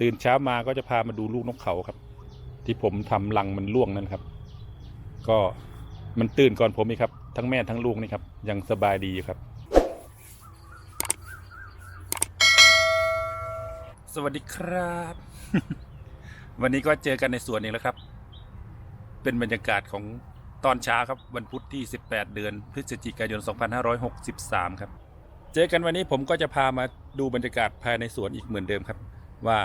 ตื่นเช้ามาก็จะพามาดูลูกนกเขาครับ ที่ผมทำรังมันร่วงนั่นครับ ก็มันตื่นก่อนผมอีกครับ ทั้งแม่ทั้งลูกนี่ครับ ยังสบายดีอยู่ครับ สวัสดีครับ วันนี้ก็เจอกันในสวนอีกแล้วครับ เป็นบรรยากาศของตอนเช้าครับวันพุธที่ 18 เดือน พฤศจิกายน 2563 ครับ เจอกันวันนี้ผมก็จะพามาดูบรรยากาศภายในสวนอีกเหมือนเดิมครับ ว่า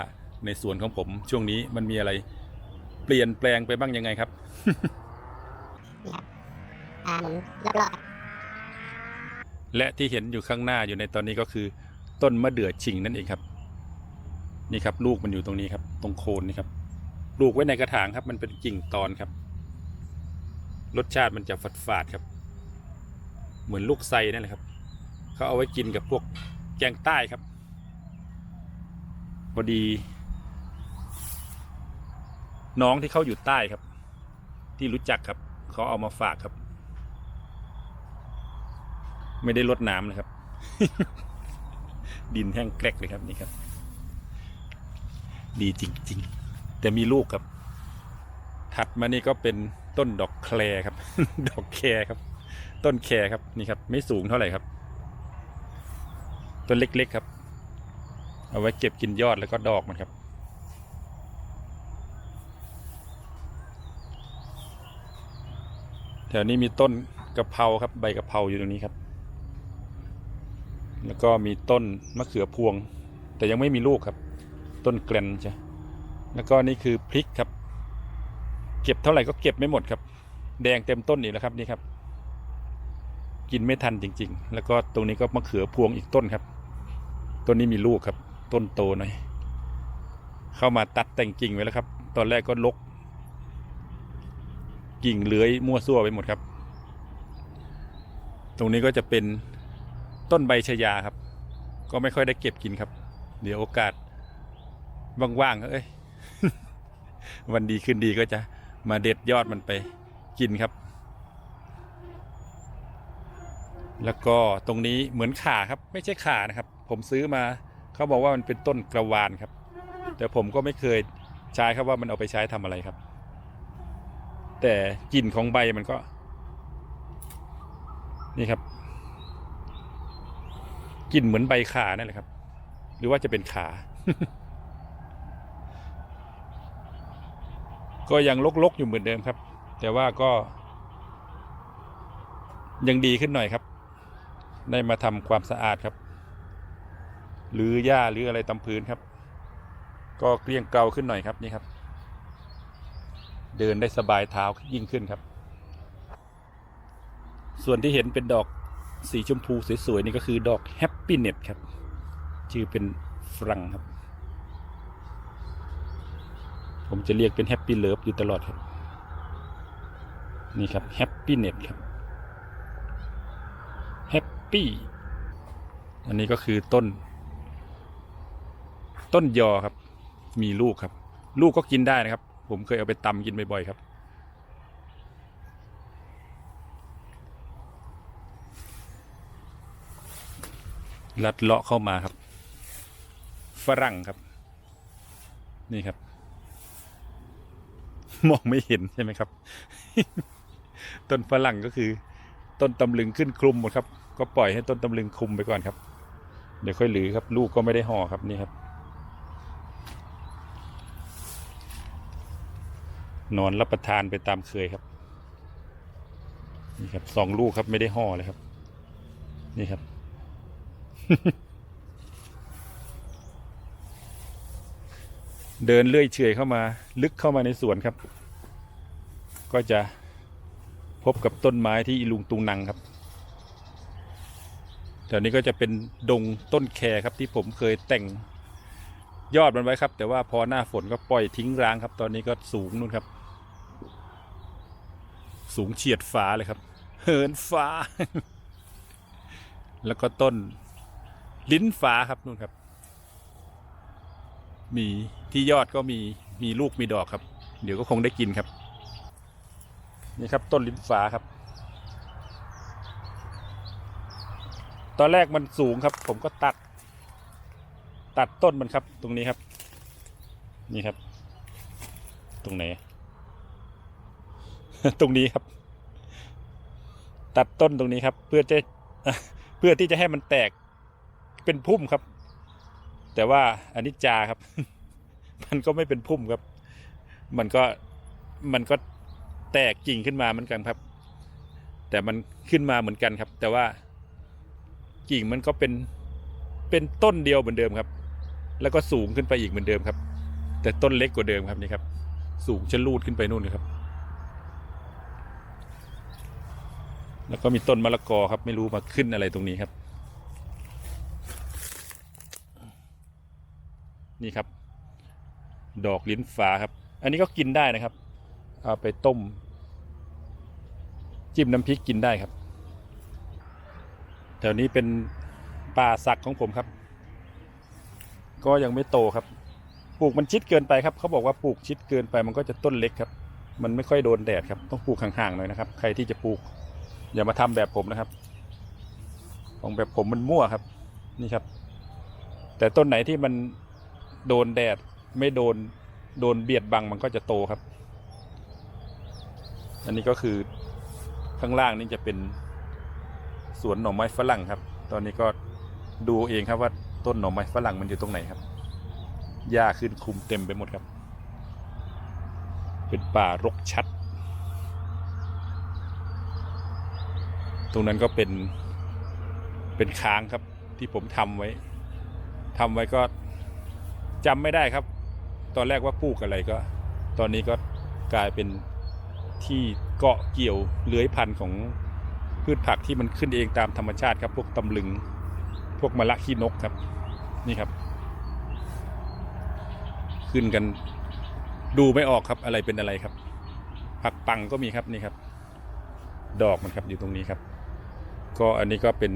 ในสวนของผมช่วงนี้มันมีอะไรเปลี่ยนแปลงไปบ้างยังไงครับอ่าหมุนรอบๆครับและที่เห็นอยู่ข้างหน้าอยู่ในตอนนี้ก็คือ ต้นมะเดื่อชิงนั่นเองครับ นี่ครับ ลูกมันอยู่ตรงนี้ครับ ตรงโคนนี่ครับปลูกไว้ในกระถางครับ มันเป็นกิ่งตอนครับ รสชาติมันจะฝาดๆครับ เหมือนลูกไซนั่นแหละครับเขาเอาไว้กินกับพวกแกงใต้ครับพอดี น้องที่เขาอยู่ใต้ครับ ที่รู้จักครับเขาเอามาฝากครับ ไม่ได้ลดน้ำนะครับ ดินแห้งแกรกเลยครับนี่ครับ ดีจริง ๆ แต่มีลูกครับ ถัดมานี่ก็เป็นต้นดอกแครครับ ดอกแครครับ ต้นแครครับนี่ครับ ไม่สูงเท่าไหร่ครับ ต้นเล็กๆครับ เอาไว้เก็บกินยอดแล้วก็ดอกมันครับ แถ วนี้มีต้นกะเพราครับ ใบกะเพราอยู่ตรงนี้ครับ แล้วก็มีต้นมะเขือพวง แต่ยังไม่มีลูกครับ ต้นแกลนใช่แล้วก็นี่คือพริกครับ เก็บเท่าไหร่ก็เก็บไม่หมดครับ แดงเต็มต้นอีกแล้วครับนี่ครับ กินไม่ทันจริง ๆ แล้วก็ตรงนี้ก็มะเขือพวงอีกต้นครับ ต้นนี้มีลูกครับ ต้นโตหน่อยเข้ามาตัดแต่งกิ่งไว้แล้วครับ ตอนแรกก็ลก กิ่งเลื้อยมั่วซั่วไปหมดครับ ตรงนี้ก็จะเป็นต้นใบชายาครับ ก็ไม่ค่อยได้เก็บกินครับ เดี๋ยวโอกาสว่างๆเอ้ยวันดีขึ้นดีก็จะมาเด็ดยอดมันไปกินครับ แล้วก็ตรงนี้เหมือนข่าครับ ไม่ใช่ข่านะครับ ผมซื้อมาเขาบอกว่ามันเป็นต้นกระวานครับ แต่ผมก็ไม่เคยใช้ครับว่ามันเอาไปใช้ทำอะไรครับ แต่กลิ่นของใบมันก็ นี่ครับกลิ่นเหมือนใบขานั่นแหละครับ หรือว่าจะเป็นขา ก็ยังลกๆอยู่เหมือนเดิมครับ แต่ว่าก็ ยังดีขึ้นหน่อยครับ ได้มาทำความสะอาดครับ หรือหญ้าหรืออะไรตำพื้นครับ ก็เกลี้ยงเกลาขึ้นหน่อยครับนี่ครับ เดินได้สบายเท้ายิ่งขึ้นครับ ส่วนที่เห็นเป็นดอกสีชมพูสวยๆนี่ก็คือดอกแฮปปี้เน็ตครับ ชื่อเป็นฝรั่งครับ ผมจะเรียกเป็นแฮปปี้เลิฟอยู่ตลอดครับ นี่ครับแฮปปี้เน็ตครับแฮปปี้อันนี้ก็คือต้น ต้นยอครับ มีลูกครับ ลูกก็กินได้นะครับ ผมเคยเอาไปตำกินบ่อยๆครับ ลัดเลาะเข้ามาครับ ฝรั่งครับ นี่ครับ มองไม่เห็นใช่ไหมครับ ต้นฝรั่งก็คือ ต้นตำลึงขึ้นคลุมหมดครับ ก็ปล่อยให้ต้นตำลึงคลุมไปก่อนครับ เดี๋ยวค่อยหลือครับ ลูกก็ไม่ได้ห่อครับนี่ครับ นอนรับประทานไปตามเคยครับ นี่ครับสองลูกครับไม่ได้ห่อเลยครับ นี่ครับ เดินเลื่อยเฉยเข้ามา ลึกเข้ามาในสวนครับ ก็จะพบกับต้นไม้ที่อีลุงตุงนังครับแถวนี้ก็จะเป็นดงต้นแคครับที่ผมเคยแต่งยอดมันไว้ครับ แต่ว่าพอหน้าฝนก็ปล่อยทิ้งร้างครับ ตอนนี้ก็สูงนู่นครับ สูงเฉียดฟ้าเลยครับ เหินฟ้า แล้วก็ต้น ลิ้นฟ้าครับนู่นครับ มีที่ยอดก็มีมีลูกมีดอกครับ เดี๋ยวก็คงได้กินครับ นี่ครับต้นลิ้นฟ้าครับ ตอนแรกมันสูงครับ ผมก็ตัด ตัดต้นมันครับ ตรงนี้ครับ นี่ครับ ตรงไหน ตรงนี้ครับ ตัดต้นตรงนี้ครับ เพื่อจะเพื่อที่จะให้มันแตกเป็นพุ่มครับ แต่ว่าอันนี้จาครับ มันก็ไม่เป็นพุ่มครับ มันก็มันก็แตกกิ่งขึ้นมาเหมือนกันครับ แต่มันขึ้นมาเหมือนกันครับ แต่ว่ากิ่งมันก็เป็นเป็นต้นเดียวเหมือนเดิมครับ แล้วก็สูงขึ้นไปอีกเหมือนเดิมครับ แต่ต้นเล็กกว่าเดิมครับนี่ครับ สูงชะลูดขึ้นไปนู่นเลยครับ แล้วก็มีต้นมะละกอครับ ไม่รู้มาขึ้นอะไรตรงนี้ครับ นี่ครับ ดอกลิ้นฟ้าครับ อันนี้ก็กินได้นะครับ เอาไปต้ม จิ้มน้ำพริกกินได้ครับ แถวนี้เป็นป่าสักของผมครับ ก็ยังไม่โตครับ ปลูกมันชิดเกินไปครับ เขาบอกว่าปลูกชิดเกินไปมันก็จะต้นเล็กครับ มันไม่ค่อยโดนแดดครับ ต้องปลูกห่างๆหน่อยนะครับ ใครที่จะปลูก อย่ามาทำแบบผมนะครับ ของแบบผมมันมั่วครับ นี่ครับ แต่ต้นไหนที่มันโดนแดดไม่โดนโดนเบียดบังมันก็จะโตครับ อันนี้ก็คือข้างล่างนี่จะเป็นสวนหน่อไม้ฝรั่งครับ ตอนนี้ก็ดูเองครับว่าต้นหน่อไม้ฝรั่งมันอยู่ตรงไหนครับ หญ้าขึ้นคุมเต็มไปหมดครับ เป็นป่ารกชัด รงนั้นก็เป็นเป็นค้างครับที่ผมทำไว้ทำไว้ก็จำไม่ได้ครับ ตอนแรกว่าปลูกอะไรก็ ตอนนี้ก็กลายเป็นที่เกาะเกี่ยวเลื้อยพันธุ์ของพืชผักที่มันขึ้นเองตามธรรมชาติครับ พวกตำลึง พวกมะละขี้นกครับ นี่ครับ ขึ้นกันดูไม่ออกครับอะไรเป็นอะไรครับ ผักปังก็มีครับนี่ครับ ดอกมันครับอยู่ตรงนี้ครับ ก็อันนี้ก็เป็น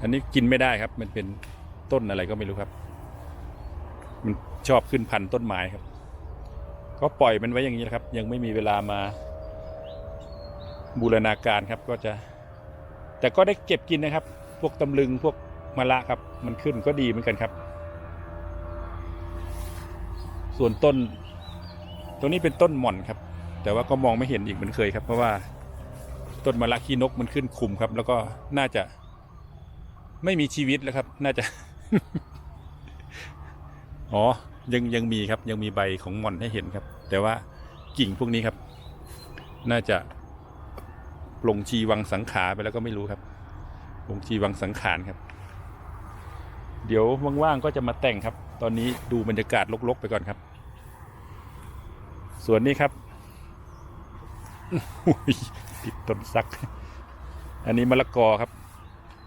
อันนี้กินไม่ได้ครับ มันเป็นต้นอะไรก็ไม่รู้ครับ มันชอบขึ้นพันต้นไม้ครับ ก็ปล่อยมันไว้อย่างนี้นะครับ ยังไม่มีเวลามาบูรณาการครับก็จะ แต่ก็ได้เก็บกินนะครับ พวกตำลึงพวกมะละครับ มันขึ้นก็ดีเหมือนกันครับ ส่วนต้น ตรงนี้เป็นต้นหม่อนครับ แต่ว่าก็มองไม่เห็นอีกเหมือนเคยครับ เพราะว่า ต้นมะละขี้นกมันขึ้นคุมครับ แล้วก็น่าจะไม่มีชีวิตแล้วครับ น่าจะ อ๋อ ยังยังมีครับ ยังมีใบของม่อนให้เห็นครับ แต่ว่ากิ่งพวกนี้ครับ น่าจะปลงชีวังสังขารไปแล้วก็ไม่รู้ครับปลงชีวังสังขารครับ เดี๋ยวว่างๆก็จะมาแต่งครับ ตอนนี้ดูบรรยากาศลกๆไปก่อนครับ ส่วนนี้ครับ ต้นซัก อันนี้มะละกอครับ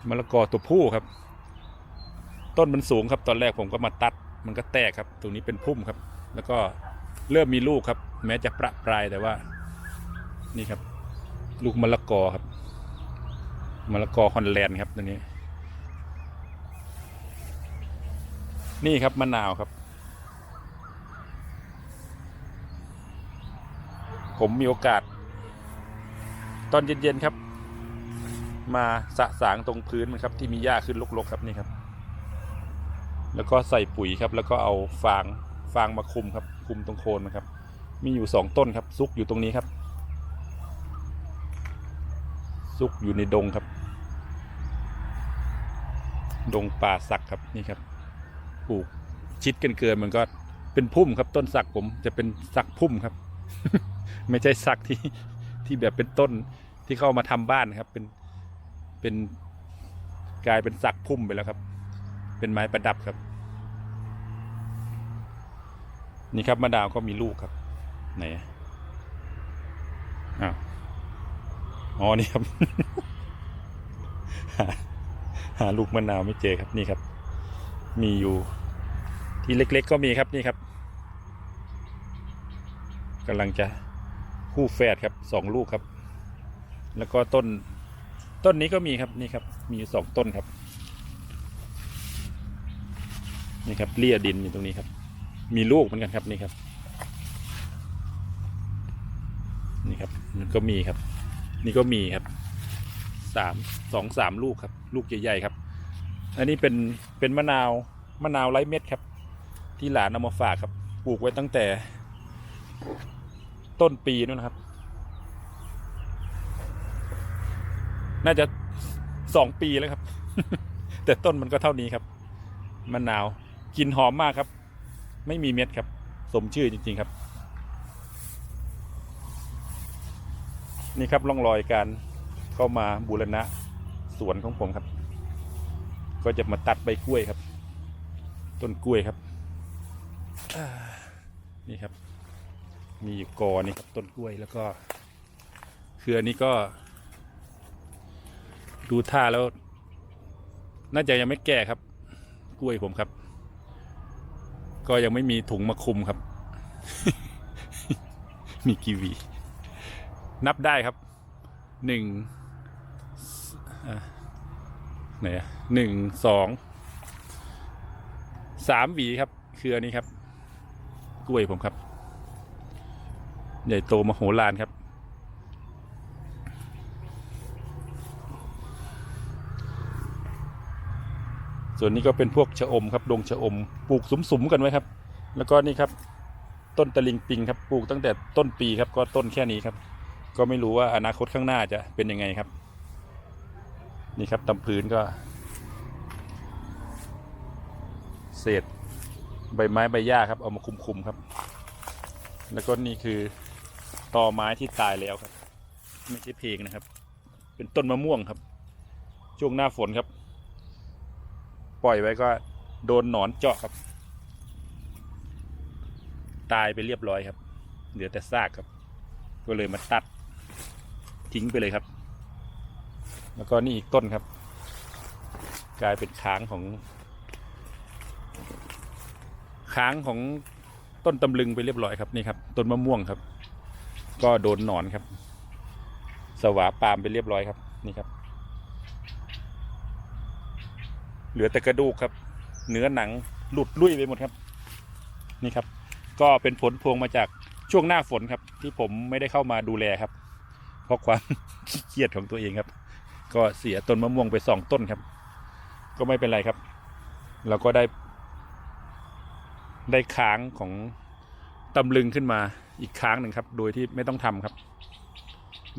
มะละกอตัวผู้ครับ ต้นมันสูงครับ ตอนแรกผมก็มาตัด มันก็แตกครับ ตรงนี้เป็นพุ่มครับ แล้วก็เริ่มมีลูกครับ แม้จะประปรายแต่ว่า นี่ครับ ลูกมะละกอครับมะละกอฮอลแลนด์ครับตัวนี้ นี่ครับมะนาวครับ ผมมีโอกาส ตอนเย็นๆครับ มาสะสางตรงพื้นมันครับ ที่มีหญ้าขึ้นรกๆครับนี่ครับ แล้วก็ใส่ปุ๋ยครับ แล้วก็เอาฟางฟางมาคุมครับ คุมตรงโคนมันครับ มีอยู่สองต้นครับ ซุกอยู่ตรงนี้ครับ ซุกอยู่ในดงครับ ดงป่าสักครับนี่ครับปลูกชิดกันเกินมันก็เป็นพุ่มครับ ต้นสักผมจะเป็นสักพุ่มครับ ไม่ใช่สักที่ที่แบบเป็นต้น ที่เข้ามาทำบ้านครับ เป็นเป็นกลายเป็นสักพุ่มไปแล้วครับ เป็นไม้ประดับครับ นี่ครับมะนาวก็มีลูกครับ ไหนอะอ้าวอ๋อนี่ครับหาหาลูกมะนาวไม่เจอครับนี่ครับ มีอยู่ ที่เล็ก ๆ ก็มีครับนี่ครับกำลังจะคู่แฝดครับสองลูกครับ แล้วก็ต้นต้นนี้ก็มีครับนี่ครับ มีสองต้นครับ นี่ครับเลี่ยดินอยู่ตรงนี้ครับ มีลูกเหมือนกันครับนี่ครับ นี่ครับมันก็มีครับ นี่ก็มีครับสามสองสามลูกครับ ลูกใหญ่ๆครับ อันนี้เป็นเป็นมะนาวมะนาวไร้เม็ดครับ ที่หลานเอามาฝากครับ ปลูกไว้ตั้งแต่ ต้นปีนู่นนะครับ น่าจะสองปีแล้วครับ แต่ต้นมันก็เท่านี้ครับมะนาวกลินหอมมากครับ ไม่มีเม็ดครับ สมชื่อจริง ๆครับ นี่ครับร่องรอยการเข้ามาบูรณะสวนของผมครับ ก็จะมาตัดใบกล้วยครับ ต้นกล้วยครับนี่ครับ มีอยู่กอนี่ครับต้นกล้วยแล้วก็คืออันนี้ก็ ดูท่าแล้ว น่าจะยังไม่แก่ครับ กล้วยผมครับ ก็ยังไม่มีถุงมาคุมครับ มีกีวี นับได้ครับ หนึ่งไหนอะหนึ่งสอง สามหวีครับ คืออันนี้ครับ กล้วยผมครับ ใหญ่โตมโหฬารครับ ส่วนนี้ก็เป็นพวกชะอมครับดงชะอม ปลูกสุมๆกันไว้ครับ แล้วก็นี่ครับต้นตะลิงปิงครับปลูกตั้งแต่ต้นปีครับก็ต้นแค่นี้ครับ ก็ไม่รู้ว่าอนาคตข้างหน้าจะเป็นยังไงครับ นี่ครับตำพื้นก็ เศษใบไม้ใบหญ้าครับเอามาคุมๆครับ แล้วก็นี่คือตอไม้ที่ตายแล้วครับ ไม่ใช่เพลงนะครับ เป็นต้นมะม่วงครับ ช่วงหน้าฝนครับ ปล่อยไว้ก็โดนหนอนเจาะครับ ตายไปเรียบร้อยครับ เหลือแต่ซากครับ ก็เลยมาตัดทิ้งไปเลยครับ แล้วก็นี่อีกต้นครับ กลายเป็นค้างของ ค้างของต้นตำลึงไปเรียบร้อยครับนี่ครับ ต้นมะม่วงครับ ก็โดนหนอนครับ สวาปามไปเรียบร้อยครับ นี่ครับ เห ลือแต่กระดูกครับ เนื้อหนังหลุดลุ่ยไปหมดครับ นี่ครับ ก็เป็นผลพวงมาจากช่วงหน้าฝนครับ ที่ผมไม่ได้เข้ามาดูแลครับ เพราะความขี้เกียจของตัวเองครับ ก็เสียต้นมะม่วงไปสองต้นครับ ก็ไม่เป็นไรครับ เราก็ได้ ได้ค้างของตำลึงขึ้นมาอีกค้างหนึ่งครับ โดยที่ไม่ต้องทำครับ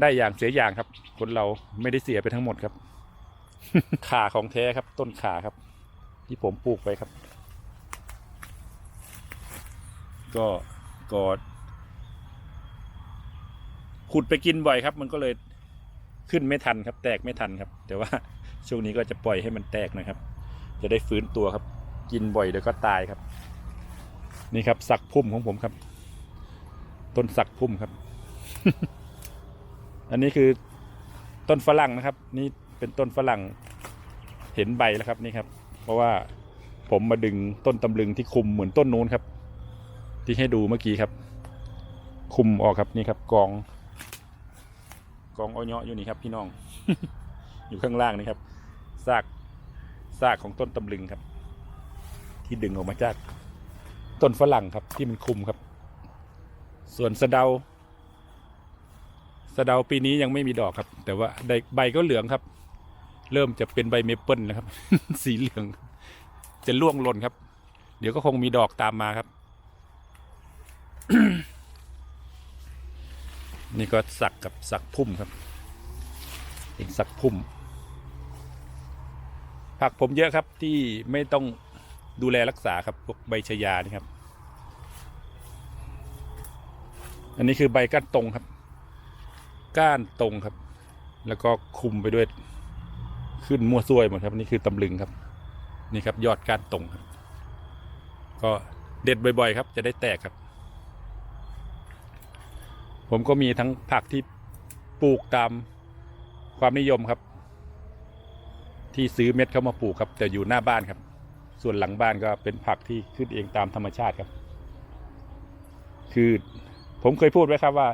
ได้อย่างเสียอย่างครับ คนเราไม่ได้เสียไปทั้งหมดครับ ขาของแท้ครับ ต้นขาครับ ที่ผมปลูกไว้ครับ ก็ก็ขุดไปกินบ่อยครับ มันก็เลยขึ้นไม่ทันครับ แตกไม่ทันครับ แต่ว่าช่วงนี้ก็จะปล่อยให้มันแตกนะครับ จะได้ฟื้นตัวครับ กินบ่อยเดี๋ยวก็ตายครับ นี่ครับสักพุ่มของผมครับ ต้นสักพุ่มครับ อันนี้คือต้นฝรั่งนะครับ นี่ เป็นต้นฝรั่งเห็นใบแล้วครับนี่ครับ เพราะว่าผมมาดึงต้นตำลึงที่คุมเหมือนต้นนู้นครับ ที่ให้ดูเมื่อกี้ครับ คุมออกครับนี่ครับ กอง กองอ้อยเนาะอยู่นี่ครับ พี่น้อง อยู่ข้างล่างนี่ครับซากซากของต้นตำลึงครับ ที่ดึงออกมาจากต้นฝรั่งครับ ที่มันคุมครับ ส่วนสะเดาสะเดาปีนี้ยังไม่มีดอกครับ แต่ว่าใบใบก็เหลืองครับ เริ่มจะเป็นใบเมเปิลนะครับ สีเหลือง จะร่วงหล่นครับ เดี๋ยวก็คงมีดอกตามมาครับ นี่ก็สักกับสักพุ่มครับอีกสักพุ่ม ผักผมเยอะครับที่ไม่ต้องดูแลรักษาครับพวกใบชยานี่ครับ อันนี้คือใบก้านตรงครับ ก้านตรงครับ แล้วก็คุมไปด้วย ขึ้นมั่วซั่วหมดครับนี่คือตำลึงครับ นี่ครับยอดก้านตรงครับ ก็เด็ดบ่อยๆ ครับ จะได้แตกครับ ผมก็มีทั้งผักที่ปลูกตามความนิยมครับ ที่ซื้อเม็ดเข้ามาปลูกครับ แต่อยู่หน้าบ้านครับ ส่วนหลังบ้านก็เป็นผักที่ขึ้นเองตามธรรมชาติครับ คือผมเคยพูดไว้ครับว่า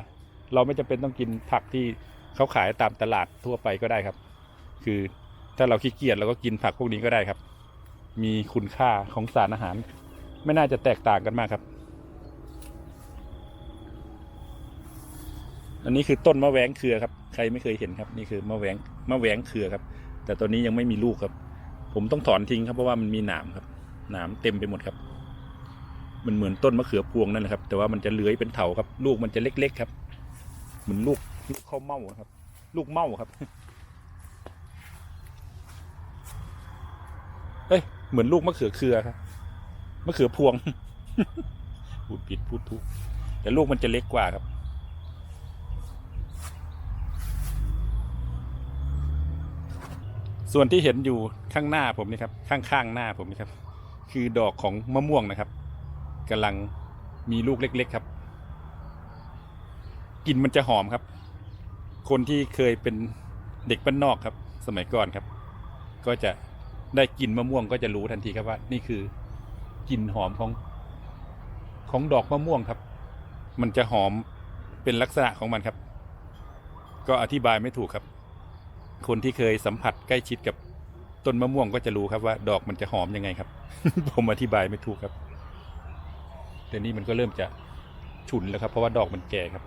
เราไม่จำเป็นต้องกินผักที่เขาขายตามตลาดทั่วไปก็ได้ครับ คือ ถ้าเราขี้เกียจเราก็กินผักพวกนี้ก็ได้ครับ มีคุณค่าของสารอาหาร ไม่น่าจะแตกต่างกันมากครับ อันนี้คือต้นมะแวงเครือครับ ใครไม่เคยเห็นครับ นี่คือมะแวงมะแวงเครือครับ แต่ตอนนี้ยังไม่มีลูกครับ ผมต้องถอนทิ้งครับเพราะว่ามันมีหนามครับ หนามเต็มไปหมดครับ มันเหมือนต้นมะเขือพวงนั่นแหละครับ แต่ว่ามันจะเลื้อยเป็นเถาครับ ลูกมันจะเล็ก ๆ ครับ เหมือนลูกลูกข้าวเม่าครับ ลูกเม่าครับ เหมือนลูกมะเขือเครือครับมะเขือพวงพูดผิดพูดถูกแต่ลูกมันจะเล็กกว่าครับ ส่วนที่เห็นอยู่ข้างหน้าผมนี่ครับ ข้างๆหน้าผมนี่ครับ คือดอกของมะม่วงนะครับกำลังมีลูกเล็ก ๆครับกลิ่นมันจะหอมครับ คนที่เคยเป็นเด็กบ้านนอกครับ สมัยก่อนครับ ก็จะ ได้กลิ่นมะม่วงก็จะรู้ทันทีครับว่า นี่คือกลิ่นหอมของของดอกมะม่วงครับ มันจะหอมเป็นลักษณะของมันครับ ก็อธิบายไม่ถูกครับ คนที่เคยสัมผัสใกล้ชิดกับต้นมะม่วงก็จะรู้ครับว่า ดอกมันจะหอมยังไงครับ ผมอธิบายไม่ถูกครับแต่นี่มันก็เริ่มจะฉุนแล้วครับ เพราะว่าดอกมันแก่ครับ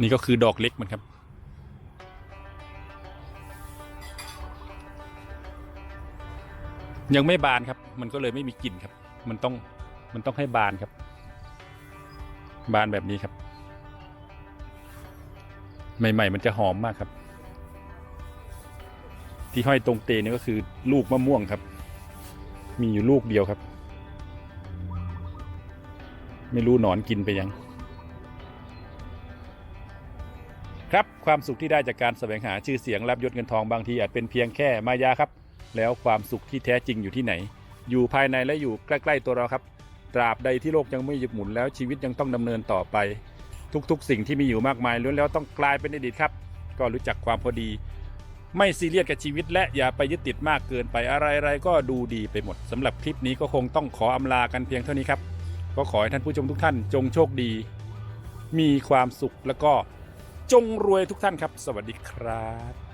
นี่ก็คือดอกเล็กมันครับ ยังไม่บานครับ มันก็เลยไม่มีกลิ่นครับ มันต้องมันต้องให้บานครับ บานแบบนี้ครับ ใหม่ ๆ มันจะหอมมากครับ ที่ห้อยตรงเตนี่ก็คือลูกมะม่วงครับ มีอยู่ลูกเดียวครับ ไม่รู้หนอนกินไปยัง ครับความสุขที่ได้จากการแสวงหาชื่อเสียงรับยศเงินทองบางทีอาจเป็นเพียงแค่มายาครับ แล้วความสุขที่แท้จริงอยู่ที่ไหน อยู่ภายในและอยู่ใกล้ ๆ ตัวเราครับ ตราบใดที่โลกยังไม่หยุดหมุนแล้วชีวิตยังต้องดำเนินต่อไป ทุกๆ สิ่งที่มีอยู่มากมายล้วนแล้วต้องกลายเป็นอดีตครับ ก็รู้จักความพอดี ไม่ซีเรียสกับชีวิต และอย่าไปยึดติดมากเกินไปอะไรๆก็ดูดีไปหมดสำหรับคลิปนี้ก็คงต้องขออำลากันเพียงเท่านี้ครับก็ขอให้ท่านผู้ชมทุกท่านจงโชคดี มีความสุขแล้วก็จงรวยทุกท่านครับ สวัสดีครับ